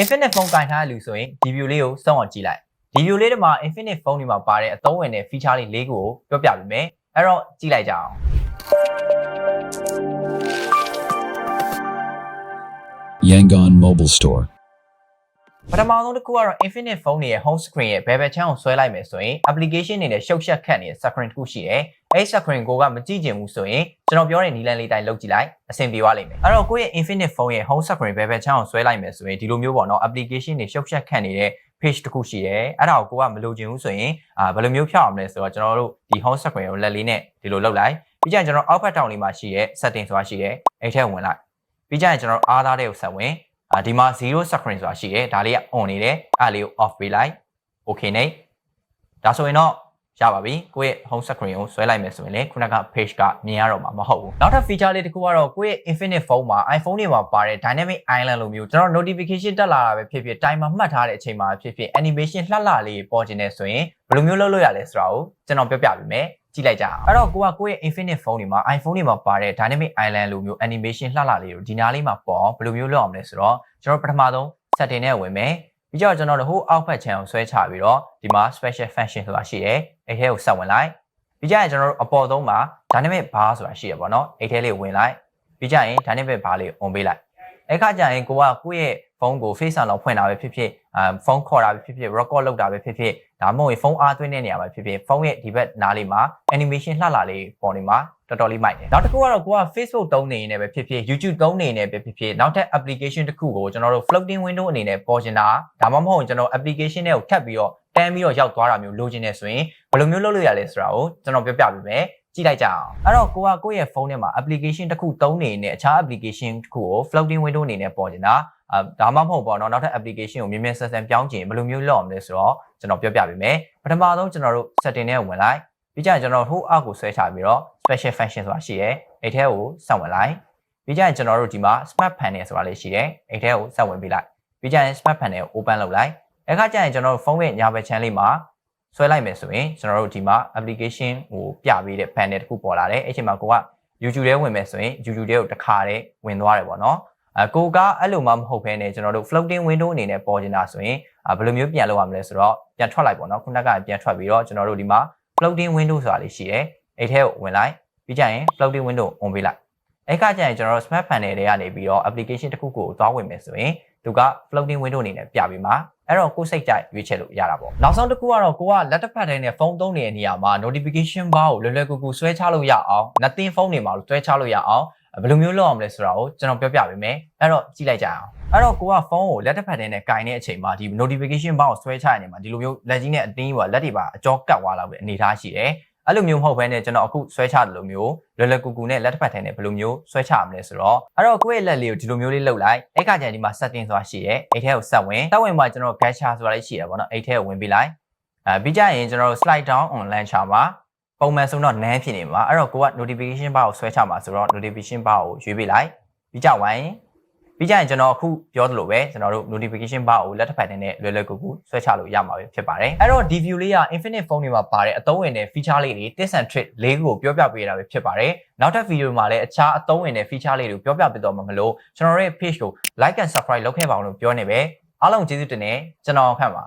Infinite phone ကင်ထားတဲ့လူဆိုရင်ဒီ view လေးကိုစောင့်အောင်ကြည့်လိုက်ဒီ view လေးတွေမှာ Infinite phone တွေမှာပါတဲ့အသုံးဝင်တဲ့ feature လေး၄ခုကိုပြောပြပေးမယ်အဲ့တော့ကြည့်လိုက်ကြအောင် Yangon Mobile Store. ပထမဆုံးတစ်ခုကတော့ Infinite phone တွေရဲ့ home screen ရဲ့ဘယ်ဘက်ချမ်းကိုဆွဲလိုက်မယ်ဆိုရင် application တွေနဲ့ရှုပ်ရှက်ခတ်နေတဲ့ screen တစ်ခုရှိတယ်။အဲဒီ screen ကိုကမကြည့်ချင်ဘူးဆိုရင်ကျွန်တော်ပြောတဲ့နီလန်လေးတိုင်းလုပ်ကြည့်လိုက်အဆင်ပြေသွားလိမ့်မယ်။အဲ့တော့ကိုယ့်ရဲ့ Infinite phone ရဲ့ home screen ဘယ်ဘက်ချမ်းကိုဆွဲလိုက်မယ်ဆိုရင်ဒီလိုမျိုးပေါ့နော် application တွေရှုပ်ရှက်ခတ်နေတဲ့ page တစ်ခုရှိတယ်။အဲ့ဒါကိုကိုကမလိုချင်ဘူးဆိုရင်အာဘယ်လိုမျိုးဖြောက်အောင်လဲဆိုတော့ကျွန်တော်တို့ဒီ home screen ကိုလက်လေးနဲ့ဒီလိုလုပ်လိုက်။ပြီးကြရင်ကျွန်တော် output down လေးမှာရှိတဲ့ setting ဆိုတာရှိတယ်။အဲ့ထက်ဝင်လိုက်။ပြီးကြရင်ကျွန်တော်အားသားတဲ့ကိုဆက်ဝင် အာဒီမှာ0 screen ဆိုတာရှိတယ်ဒါလေးက on နေတယ်အဲ့လေးကို off ပေးလိုက် okay နေဒါဆိုရင်တော့ ရပါပြီကိုယ့်ရဲ့ home screen ကိုဆွဲလိုက်မယ်ဆိုရင်လေခုနက page ကမြင်ရတော့မှာမဟုတ်ဘူးနောက်ထပ် feature လေးတစ်ခုကတော့ကိုယ့်ရဲ့ infinite phone မှာ iPhone တွေမှာပါတဲ့ dynamic island လိုမျိုးကျွန်တော် notification တက်လာတာပဲဖြစ်ဖြစ် timer မှတ်ထားတဲ့အချိန်မှာဖြစ်ဖြစ် animation လှလှလေးပေါ်ခြင်းနဲ့ဆိုရင်ဘယ်လိုမျိုးလုပ်လို့ရလဲဆိုတာကိုကျွန်တော်ပြောပြပေးမယ်ကြည့်လိုက်ကြအောင်အဲ့တော့ကိုကကိုယ့်ရဲ့ infinite phone တွေမှာ iPhone တွေမှာပါတဲ့ dynamic island လိုမျိုး animation လှလှလေးကိုဒီနားလေးမှာပေါ်ဘယ်လိုမျိုးလုပ်အောင်လဲဆိုတော့ကျွန်တော်ပထမဆုံး setting နဲ့ဝင်မယ် ပြီးတော့ကျွန်တော်တို့ဟိုအောက်ဖက် channel ဆွဲချပြီးတော့ဒီမှာ special function ဆိုတာရှိတယ်အဲ့ထဲကိုဆက်ဝင်လိုက်ပြီးကြရင်ကျွန်တော်တို့အပေါ်ဆုံးမှာ dynamic bar ဆိုတာရှိရပါတော့အဲ့ထဲလေးဝင်လိုက်ပြီးကြရင် dynamic bar လေး on ပေးလိုက်အဲ့ခါကျရင်ကိုကကိုယ့်ရဲ့ဖုန်းကို face လောက်ဖွင့်တာပဲဖြစ်ဖြစ်အဲဖုန်းခေါ်တာပဲဖြစ်ဖြစ် record လုပ်တာပဲဖြစ်ဖြစ်ဒါမှမဟုတ်ဖုန်းအားသွင်းတဲ့နေရာမှာဖြစ်ဖြစ်ဖုန်းရဲ့ဒီဘက်နားလေးမှာ animation လှလှလေးပေါ်နေမှာ တော်တော်လေးမိုက်တယ်နောက်တစ်ခုကတော့ကိုက Facebook သုံးနေနေပဲဖြစ်ဖြစ် YouTube သုံးနေနေပဲဖြစ်ဖြစ်နောက်ထပ် application တစ်ခုကိုကျွန်တော်တို့ floating window အနေနဲ့ပေါ်ချင်တာဒါမှမဟုတ်ကျွန်တော် application တွေကိုထပ်ပြီးတော့တန်းပြီးတော့ရောက်သွားတာမျိုးလိုချင်နေဆိုရင်ဘယ်လိုမျိုးလုပ်လို့ရလဲဆိုတာကိုကျွန်တော်ပြောပြပေးမယ်ကြည့်လိုက်ကြအောင်အဲ့တော့ကိုကကိုယ့်ရဲ့ဖုန်းထဲမှာ application တစ်ခုသုံးနေနေအခြား application တစ်ခုကို floating window အနေနဲ့ပေါ်ချင်တာအာဒါမှမဟုတ်ပေါ့နော်နောက်ထပ် application ကိုမြင်မြင်ဆန်ဆန်ပြောင်းချင်ဘယ်လိုမျိုးလုပ်အောင်လဲဆိုတော့ကျွန်တော်ပြောပြပေးမယ်ပထမဆုံးကျွန်တော်တို့ setting ထဲဝင်လိုက်ပြီးကြရင်ကျွန်တော်ဟိုအောက်ကိုဆွဲချပြီးတော့ special function ဆိုတာရှိတယ်အဲ့ထဲကိုဆက်ဝင်လိုက်ပြီးကြရင်ကျွန်တော်တို့ဒီမှာ smart panel ဆိုတာလေးရှိတယ်အဲ့ထဲကိုဆက်ဝင်ပြီးလိုက်ပြီးကြရင် smart panel ကို open လုပ်လိုက်အခါကျရင်ကျွန်တော်တို့ဖုန်းရဲ့ညာဘက်ချမ်းလေးမှာဆွဲလိုက်မယ်ဆိုရင်ကျွန်တော်တို့ဒီမှာ application ကိုပြပေးတဲ့ panel တစ်ခုပေါ်လာတယ်အဲ့ချိန်မှာကိုက YouTube ထဲဝင်မယ်ဆိုရင် YouTube ထဲကိုတစ်ခါတည်းဝင်သွားတယ်ပေါ့နော်အကိုကအဲ့လိုမှမဟုတ်ဘဲねကျွန်တော်တို့ floating window အနေနဲ့ပေါ်နေတာဆိုရင်ဘယ်လိုမျိုးပြန်လုပ်ရမလဲဆိုတော့ပြန်ထွက်လိုက်ပေါ့နော်ခုနကပြန်ထွက်ပြီးတော့ကျွန်တော်တို့ဒီမှာ floating window ဆိုတာလေးရှိတယ် အဲ့ထဲကိုဝင်လိုက်ပြီးကြရင် floating window on ပေးလိုက်အဲ့ကကြရင်ကျွန်တော်တို့ smart panel တွေကနေပြီးတော့ application တစ်ခုကိုသွားဝင်မယ်ဆိုရင်သူက floating window အနေနဲ့ပြပေးမှာအဲ့တော့ကိုယ်စိတ်ကြိုက်ရွေးချယ်လို့ရတာပေါ့နောက်ဆုံးတစ်ခုကတော့ကိုကလက်တစ်ဖက်ထဲနဲ့ဖုန်းသုံးနေတဲ့နေရာမှာ notification bar ကိုလွယ်လွယ်ကူကူဆွဲချလို့ရအောင် nothing ဖုန်းတွေမှာဆွဲချလို့ရအောင်ဘယ်လိုမျိုးလုပ်အောင်လဲဆိုတာကိုကျွန်တော်ပြောပြပေးမယ်အဲ့တော့ကြည့်လိုက်ကြအောင်အဲ့တော့ကိုကဖုန်းကိုလက်တစ်ဖက်ထဲနဲ့ကင်တဲ့အချိန်မှာဒီ notification bar ကိုဆွဲချရနေမှာဒီလိုမျိုးလက်ကြီးနဲ့အတင်းပါလက်တွေပါအကြောကတ်သွားလောက်ပဲအနေထားရှိတယ် အဲ့လိုမျိုးမဟုတ်ဘဲနဲ့ကျွန်တော်အခုဆွဲချတယ်လို့မျိုးလွယ်လွယ်ကူကူနဲ့လက်တစ်ဖက်ထဲနဲ့ဘယ်လိုမျိုးဆွဲချရမလဲဆိုတော့အဲ့တော့ကိုယ့်ရဲ့လက်လေးကိုဒီလိုမျိုးလေးလှုပ်လိုက်အဲ့ခါကျရင်ဒီမှာ setting ဆိုတာရှိတယ်အဲ့ထဲကိုဆက်ဝင်ဆက်ဝင်မှာကျွန်တော် gacha ဆိုတာလေးရှိတယ်ပေါ့နော်အဲ့ထဲကိုဝင်ပြီးလိုက်အဲပြီးကြရင်ကျွန်တော်တို့ slide down on launcher မှာပုံမှန်ဆိုတော့ nan ဖြစ်နေမှာအဲ့တော့ကိုက notification bar ကိုဆွဲချမှာဆိုတော့ notification bar ကိုရွေးပေးလိုက်ပြီးကြဝိုင်း ပြီးကြရင်ကျွန်တော်အခုပြောသလိုပဲကျွန်တော်တို့ notification bar ကိုလက်တစ်ဖက်ထဲနဲ့လွယ်လွယ်ကူကူဆွဲချလို့ရမှာပဲဖြစ်ပါတယ်အဲ့တော့ဒီ view လေးက infinite phone တွေမှာပါတဲ့အသုံးဝင်တဲ့ feature လေးတွေ tips and trick လေးခုကိုပြောပြပေးတာပဲဖြစ်ပါတယ်နောက်ထပ် video မှာလည်းအခြားအသုံးဝင်တဲ့ feature လေးတွေကိုပြောပြပေးတော့မှာမလို့ကျွန်တော်ရဲ့ page ကို like and subscribe လုပ်ခဲ့ပါအောင်လို့ပြောနေပဲအားလုံးကျေးဇူးတင်နေကျွန်တော်ဖတ်ပါ